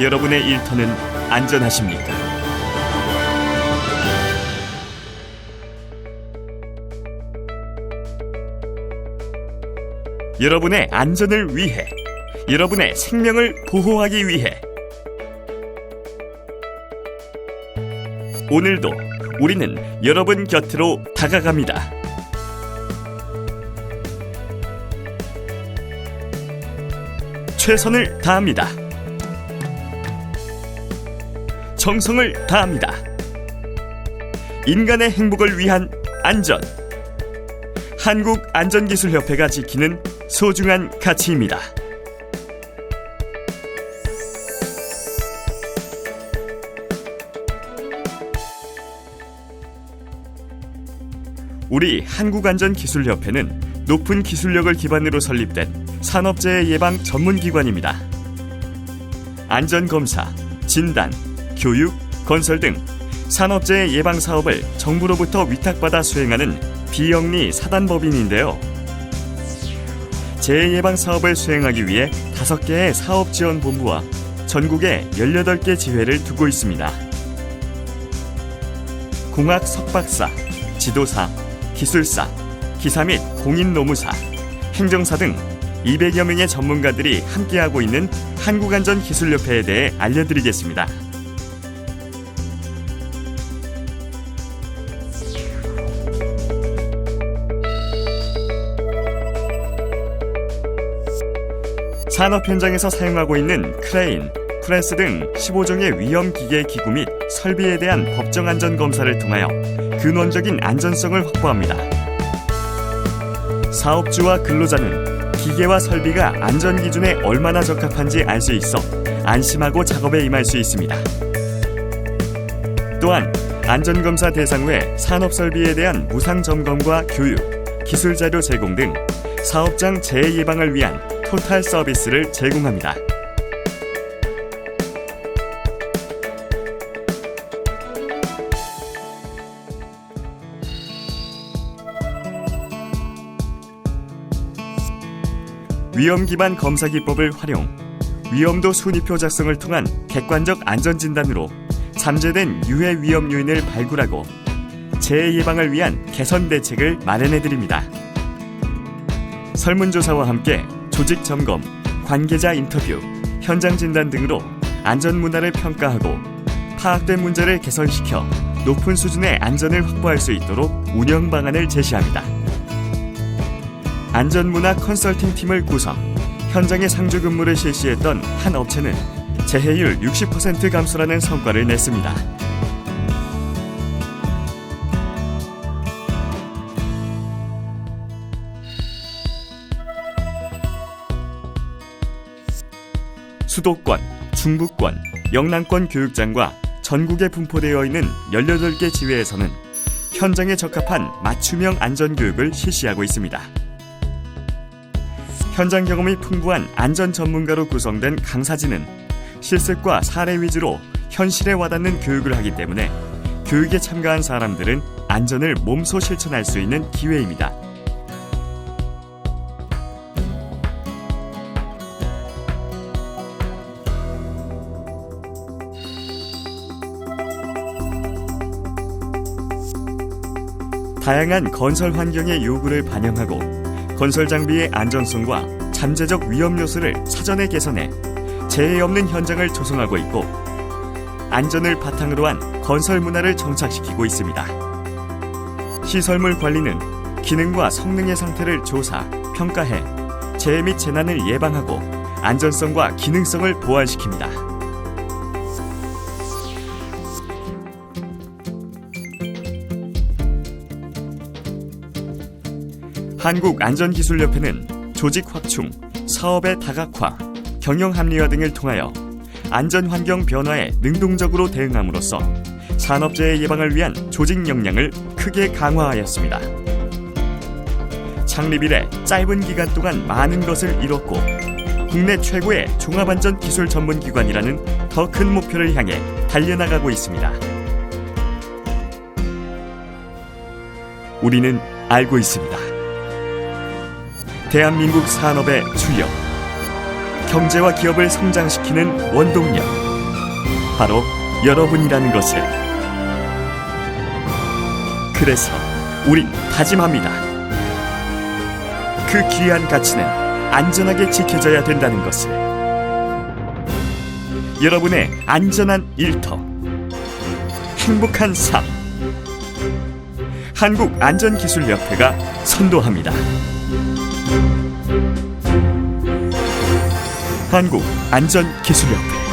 여러분의 일터는 안전하십니까? 여러분의 안전을 위해 여러분의 생명을 보호하기 위해 오늘도 우리는 여러분 곁으로 다가갑니다. 최선을 다합니다. 정성을 다합니다. 인간의 행복을 위한 안전. 한국 안전기술협회가 지키는 소중한 가치입니다. 우리 한국안전기술협회는 높은 기술력을 기반으로 설립된 산업재해 예방 전문기관입니다. 안전검사, 진단, 교육, 건설 등 산업재해 예방 사업을 정부로부터 위탁받아 수행하는 비영리 사단법인인데요. 재해 예방 사업을 수행하기 위해 5개의 사업 지원 본부와 전국에 18개 지회를 두고 있습니다. 공학 석박사, 지도사, 기술사, 기사 및 공인 노무사, 행정사 등 200여 명의 전문가들이 함께하고 있는 한국안전기술협회에 대해 알려드리겠습니다. 산업 현장에서 사용하고 있는 크레인, 프레스 등 15종의 위험 기계 기구 및 설비에 대한 법정 안전 검사를 통하여 근원적인 안전성을 확보합니다. 사업주와 근로자는 기계와 설비가 안전 기준에 얼마나 적합한지 알 수 있어 안심하고 작업에 임할 수 있습니다. 또한 안전검사 대상 후에 산업 설비에 대한 무상 점검과 교육, 기술 자료 제공 등 사업장 재해 예방을 위한 토탈 서비스를 제공합니다. 위험 기반 검사 기법을 활용, 위험도 순위표 작성을 통한 객관적 안전 진단으로 잠재된 유해 위험 요인을 발굴하고 재해 예방을 위한 개선 대책을 마련해 드립니다. 설문조사와 함께 조직 점검, 관계자 인터뷰, 현장 진단 등으로 안전 문화를 평가하고 파악된 문제를 개선시켜 높은 수준의 안전을 확보할 수 있도록 운영 방안을 제시합니다. 안전문화 컨설팅 팀을 구성, 현장에 상주 근무를 실시했던 한 업체는 재해율 60% 감소라는 성과를 냈습니다. 수도권, 중부권, 영남권 교육장과 전국에 분포되어 있는 18개 지회에서는 현장에 적합한 맞춤형 안전교육을 실시하고 있습니다. 현장 경험이 풍부한 안전 전문가로 구성된 강사진은 실습과 사례 위주로 현실에 와닿는 교육을 하기 때문에 교육에 참가한 사람들은 안전을 몸소 실천할 수 있는 기회입니다. 다양한 건설 환경의 요구를 반영하고 건설 장비의 안전성과 잠재적 위험 요소를 사전에 개선해 재해 없는 현장을 조성하고 있고 안전을 바탕으로 한 건설 문화를 정착시키고 있습니다. 시설물 관리는 기능과 성능의 상태를 조사, 평가해 재해 및 재난을 예방하고 안전성과 기능성을 보완시킵니다. 한국안전기술협회는 조직 확충, 사업의 다각화, 경영 합리화 등을 통하여 안전 환경 변화에 능동적으로 대응함으로써 산업재해 예방을 위한 조직 역량을 크게 강화하였습니다. 창립 이래 짧은 기간 동안 많은 것을 이뤘고 국내 최고의 종합안전 기술 전문 기관이라는 더 큰 목표를 향해 달려나가고 있습니다. 우리는 알고 있습니다. 대한민국 산업의 주력, 경제와 기업을 성장시키는 원동력, 바로 여러분이라는 것을. 그래서 우린 다짐합니다. 그 귀한 가치는 안전하게 지켜져야 된다는 것을. 여러분의 안전한 일터. 행복한 삶. 한국안전기술협회가 선도합니다. 한국 안전기술협회